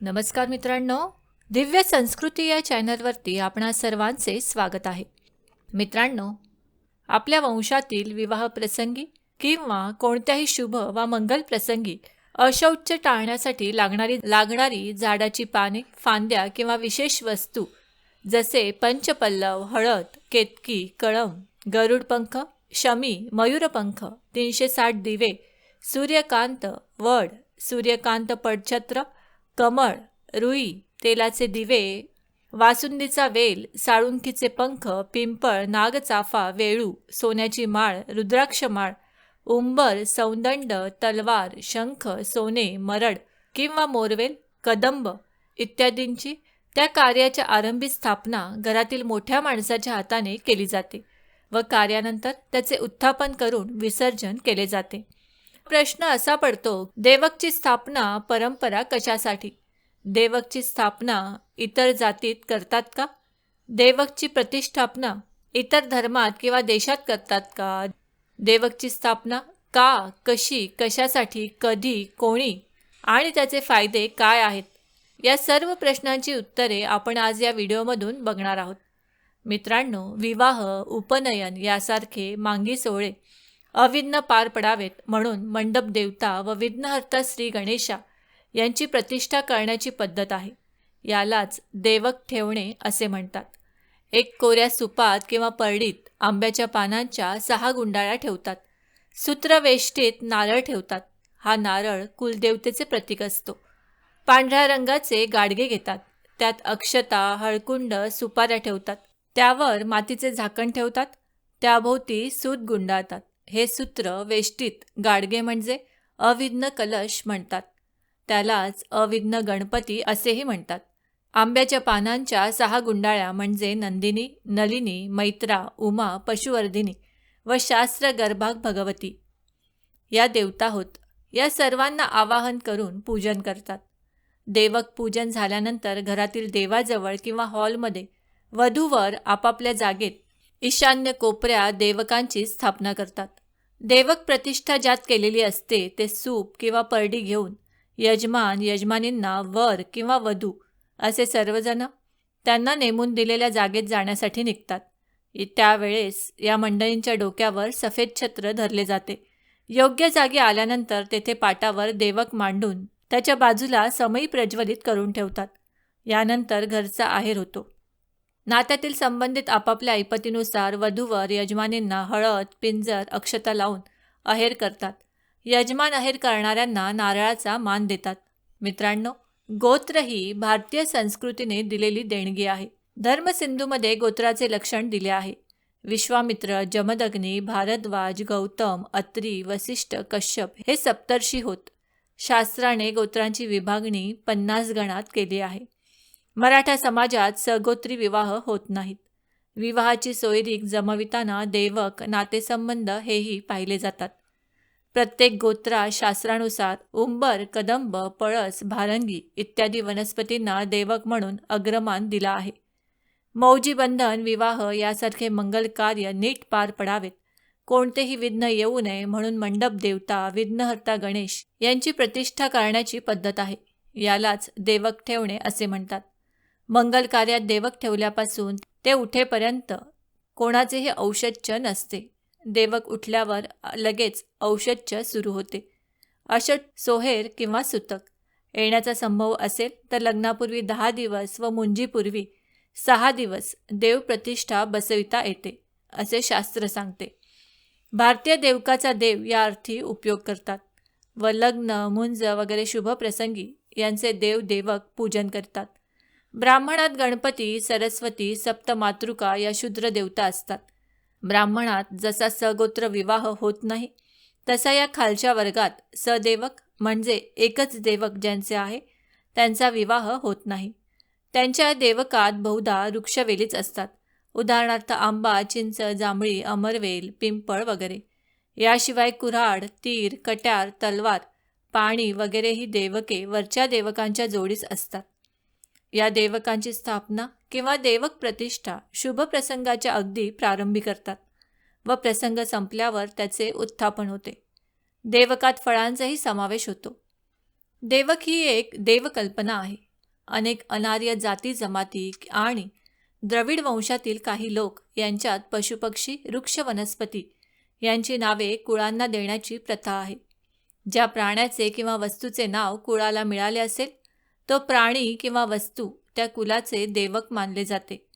नमस्कार मित्रांनो दिव्य संस्कृती या चॅनलवरती आपणा सर्वांचे स्वागत आहे. मित्रांनो आपल्या वंशातील विवाह प्रसंगी किंवा कोणत्याही शुभ वा मंगल प्रसंगी अशौच टाळण्यासाठी लागणारी लागणारी झाडाची पाने फांद्या किंवा विशेष वस्तू जसे पंचपल्लव हळद केतकी कळम गरुडपंख शमी मयूरपंख तीनशे साठ दिवे सूर्यकांत वड सूर्यकांत पडछत्र कमळ रुई तेलाचे दिवे वासुंदीचा वेल साळुंकीचे पंख पिंपळ नागचाफा वेळू सोन्याची माळ रुद्राक्ष माळ उंबर सौंदंड तलवार शंख सोने मरड किंवा मोरवेल कदंब इत्यादींची त्या कार्याच्या आरंभी स्थापना घरातील मोठ्या माणसाच्या हाताने केली जाते व कार्यानंतर त्याचे उत्थापन करून विसर्जन केले जाते. प्रश्न असा पडतो देवकची स्थापना परंपरा कशासाठी? देवकची स्थापना इतर जातीत करतात का? देवकची प्रतिष्ठापना इतर धर्मात किंवा देशात करतात का? देवकची स्थापना का कशी कशासाठी कधी कोणी आणि त्याचे फायदे काय आहेत? या सर्व प्रश्नांची उत्तरे आपण आज या व्हिडिओमधून बघणार आहोत. मित्रांनो विवाह उपनयन यासारखे मांगी सोहळे अविघ्न पार पडावेत म्हणून मंडप देवता व विघ्नहर्ता श्री गणेशा यांची प्रतिष्ठा करण्याची पद्धत आहे. यालाच देवक ठेवणे असे म्हणतात. एक कोऱ्या सुपात किंवा परडीत आंब्याच्या पानांच्या सहा गुंडाळ्या ठेवतात. सूत्रवेष्टीत नारळ ठेवतात. हा नारळ कुलदेवतेचे प्रतीक असतो. पांढऱ्या रंगाचे गाडगे घेतात. त्यात अक्षता हळकुंड सुपाऱ्या ठेवतात. त्यावर मातीचे झाकण ठेवतात. त्याभोवती सूत गुंडाळतात. हे सूत्र वेष्टीत गाडगे म्हणजे अविघ्न कलश म्हणतात. त्यालाच अविघ्न गणपती असेही म्हणतात. आंब्याच्या पानांच्या सहा गुंडाळ्या म्हणजे नंदिनी नलिनी मैत्रा उमा पशुवर्धिनी व शास्त्र गर्भाग भगवती. या देवता होत या सर्वांना आवाहन करून पूजन करतात. देवक पूजन झाल्यानंतर घरातील देवाजवळ किंवा हॉलमध्ये वधूवर आपापल्या जागेत ईशान्य कोपऱ्या देवकांची स्थापना करतात. देवक प्रतिष्ठा ज्यात केलेली असते ते सूप किंवा परडी घेऊन यजमान यजमानींना वर किंवा वधू असे सर्वजण त्यांना नेमून दिलेल्या जागेत जाण्यासाठी निघतात. त्यावेळेस या मंडळींच्या डोक्यावर सफेद छत्र धरले जाते. योग्य जागी आल्यानंतर तेथे पाटावर देवक मांडून त्याच्या बाजूला समयी प्रज्वलित करून ठेवतात. यानंतर घरचा आहेर होतो. नात्यातील संबंधित आपापल्या ऐपतीनुसार वधूवर यजमानींना हळद पिंजर अक्षता लावून अहेर करतात. यजमान अहेर करणाऱ्यांना नारळाचा मान देतात. मित्रांनो गोत्र ही भारतीय संस्कृतीने दिलेली देणगी आहे. धर्मसिंधूमध्ये गोत्राचे लक्षण दिले आहे. विश्वामित्र जमदग्नी भारद्वाज गौतम अत्री वसिष्ठ कश्यप हे सप्तर्षी होत. शास्त्राने गोत्रांची विभागणी पन्नास गणात केली आहे. मराठा समाजात सगोत्री विवाह होत नाहीत. विवाहाची सोयरीक जमविताना देवक नातेसंबंध हेही पाहिले जातात. प्रत्येक गोत्रा शास्त्रानुसार उंबर कदंब पळस भारंगी इत्यादी वनस्पतींना देवक म्हणून अग्रमान दिला आहे. मौजी बंधन विवाह यासारखे मंगल कार्य नीट पार पडावेत. कोणतेही विघ्न येऊ नये म्हणून मंडप देवता विघ्नहर्ता गणेश यांची प्रतिष्ठा करण्याची पद्धत आहे. यालाच देवक ठेवणे असे म्हणतात. मंगल कार्यात देवक ठेवल्यापासून ते उठेपर्यंत कोणाचेही औषधच नसते. देवक उठल्यावर लगेच औषधच सुरू होते. अशट सोहेर किंवा सुतक. येण्याचा संभव असेल तर लग्नापूर्वी दहा दिवस व मुंजीपूर्वी सहा दिवस देवप्रतिष्ठा बसविता येते असे शास्त्र सांगते. भारतीय देवकाचा देव या अर्थी उपयोग करतात व लग्न मुंज वगैरे शुभ प्रसंगी यांचे देव देवक पूजन करतात. ब्राह्मणात गणपती सरस्वती सप्तमातृका या शूद्र देवता असतात. ब्राह्मणात जसा सगोत्र विवाह होत नाही तसा या खालच्या वर्गात सदेवक म्हणजे एकच देवक ज्यांचे आहे त्यांचा विवाह होत नाही. त्यांच्या देवकात बहुधा वृक्षवेलीच असतात. उदाहरणार्थ आंबा चिंच जांभळी अमरवेल पिंपळ वगैरे. याशिवाय कुऱ्हाड तीर कट्यार तलवार पाणी वगैरे ही देवके वरच्या देवकांच्या जोडीच असतात. या देवकांची स्थापना किंवा देवक प्रतिष्ठा शुभ प्रसंगाच्या अगदी प्रारंभी करतात व प्रसंग संपल्यावर त्याचे उत्थापन होते. देवकात फळांचाही समावेश होतो. देवक ही एक देवकल्पना आहे. अनेक अनार्य जाती जमाती आणि द्रविड वंशातील काही लोक यांच्यात पशुपक्षी वृक्ष वनस्पती यांची नावे कुळांना देण्याची प्रथा आहे. ज्या प्राण्याचे किंवा वस्तूचे नाव कुळाला मिळाले असेल तो प्राणी किंवा वस्तू त्या कुलाचे देवक मानले जाते.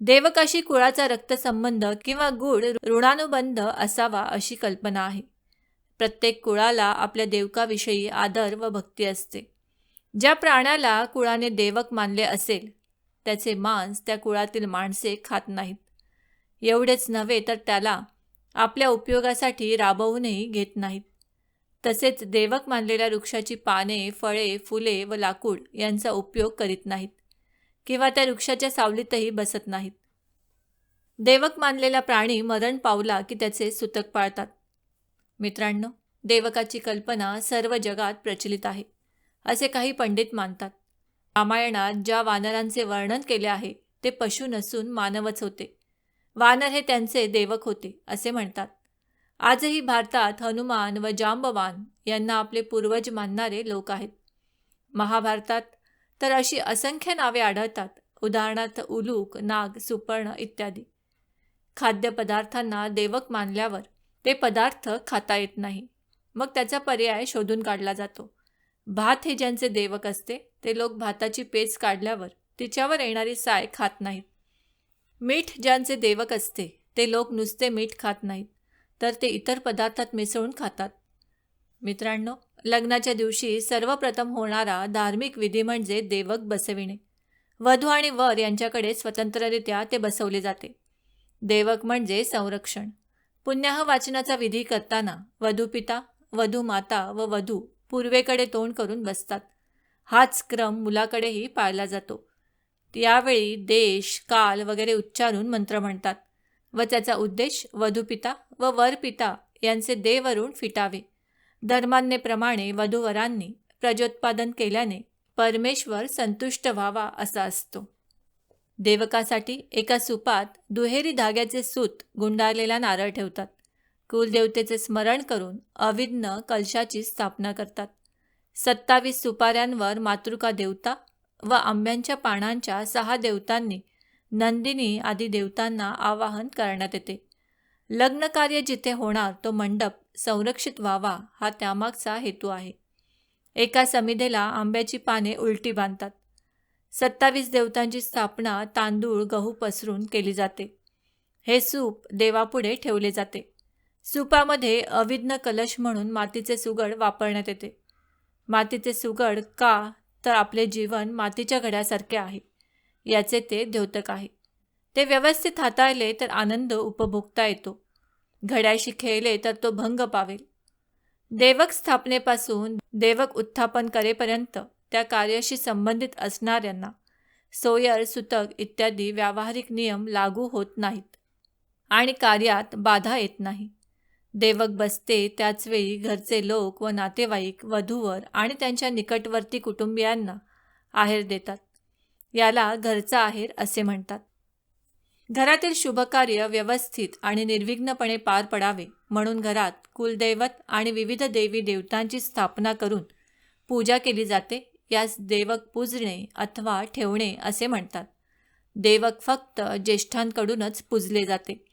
देवकाशी कुळाचा रक्तसंबंध किंवा गुढ ऋणानुबंध असावा अशी कल्पना आहे. प्रत्येक कुळाला आपल्या देवकाविषयी आदर व भक्ती असते. ज्या प्राण्याला कुळाने देवक मानले असेल त्याचे मांस त्या कुळातील माणसे खात नाहीत. एवढेच नव्हे तर त्याला आपल्या उपयोगासाठी राबवूनही घेत नाहीत. तसेच देवक मानलेल्या वृक्षाची पाने फळे फुले व लाकूड यांचा उपयोग करीत नाहीत किंवा त्या वृक्षाच्या सावलीतही बसत नाहीत. देवक मानलेला प्राणी मरण पावला की त्याचे सुतक पाळतात. मित्रांनो देवकाची कल्पना सर्व जगात प्रचलित आहे असे काही पंडित मानतात. रामायणात ज्या वानरांचे वर्णन केले आहे ते पशु नसून मानवच होते. वानर हे त्यांचे देवक होते असे म्हणतात. आजही भारतात हनुमान व जांबवान यांना आपले पूर्वज मानणारे लोक आहेत. महाभारतात तर अशी असंख्य नावे आढळतात. उदाहरणार्थ उलूक नाग सुपर्ण इत्यादी. खाद्यपदार्थांना देवक मानल्यावर ते पदार्थ खाता येत नाही. मग त्याचा पर्याय शोधून काढला जातो. भात हे ज्यांचे देवक असते ते लोक भाताची पेच काढल्यावर तिच्यावर येणारी साय खात नाहीत. मीठ ज्यांचे देवक असते ते लोक नुसते मीठ खात नाहीत. तर ते इतर पदार्थात मिसळून खातात. मित्रांनो लग्नाच्या दिवशी सर्वप्रथम होणारा धार्मिक विधी म्हणजे देवक बसविणे. वधू आणि वर यांच्याकडे स्वतंत्ररित्या ते बसवले जाते. देवक म्हणजे संरक्षण. पुण्याह वाचनाचा विधी करताना वधुपिता वधू माता व वधू पूर्वेकडे तोंड करून बसतात. हाच क्रम मुलाकडेही पाळला जातो. यावेळी देश काल वगैरे उच्चारून मंत्र म्हणतात. व त्याचा उद्देश वधूपिता व वरपिता यांचे देवरून फिटावे. धर्मान्यप्रमाणे वधूवरांनी प्रजोत्पादन केल्याने परमेश्वर संतुष्ट व्हावा असा असतो. देवकासाठी एका सुपात दुहेरी धाग्याचे सूत गुंडाळलेला नारळ ठेवतात. कुलदेवतेचे स्मरण करून अविघ्न कलशाची स्थापना करतात. सत्तावीस सुपाऱ्यांवर मातृका देवता व आंब्यांच्या पानांच्या सहा देवतांनी नंदिनी आदी देवतांना आवाहन करण्यात येते. लग्नकार्य जिथे होणार तो मंडप संरक्षित व्हावा हा त्यामागचा हेतू आहे. एका समिधेला आंब्याची पाने उलटी बांधतात. सत्तावीस देवतांची स्थापना तांदूळ गहू पसरून केली जाते. हे सूप देवापुढे ठेवले जाते. सूपामध्ये अविघ्न कलश म्हणून मातीचे सुगड वापरण्यात येते. मातीचे सुगड का? तर आपले जीवन मातीच्या घड्यासारखे आहे. याचे ते द्योतक आहे. ते व्यवस्थित हाताळले तर आनंद उपभोगता येतो. घड्याशी खेळले तर तो भंग पावेल. देवक स्थापनेपासून देवक उत्थापन करेपर्यंत त्या कार्याशी संबंधित असणाऱ्यांना सोयर सुतक इत्यादी व्यावहारिक नियम लागू होत नाहीत आणि कार्यात बाधा येत नाही. देवक बसते त्याचवेळी घरचे लोक व नातेवाईक वधूवर आणि त्यांच्या निकटवर्ती कुटुंबियांना आहेर देतात. याला घरचा आहेर असे म्हणतात. घरातील शुभकार्य व्यवस्थित आणि निर्विघ्नपणे पार पडावे म्हणून घरात कुलदैवत आणि विविध देवी देवतांची स्थापना करून पूजा केली जाते यास देवक पूजणे अथवा ठेवणे असे म्हणतात. देवक फक्त ज्येष्ठांकडूनच पूजले जाते.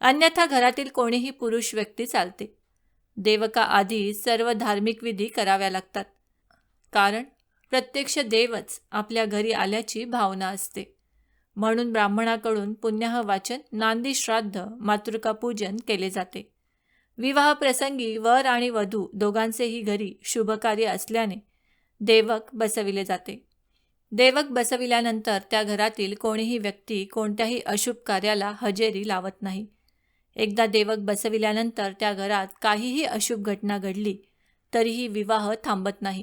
अन्यथा घरातील कोणीही पुरुष व्यक्ती चालते. देवका आधी सर्व धार्मिक विधी कराव्या लागतात. कारण प्रत्यक्ष देवच आपल्या घरी आल्याची भावना असते. म्हणून ब्राह्मणाकडून पुण्याह वाचन नांदी श्राद्ध मातृका पूजन केले जाते. विवाह प्रसंगी वर आणि वधू दोघांचेही घरी शुभकार्य असल्याने देवक बसविले जाते. देवक बसविल्यानंतर त्या घरातील कोणीही व्यक्ती कोणत्याही अशुभ कार्याला हजेरी लावत नाही. एकदा देवक बसविल्यानंतर त्या घरात काहीही अशुभ घटना घडली तरीही विवाह थांबत नाही.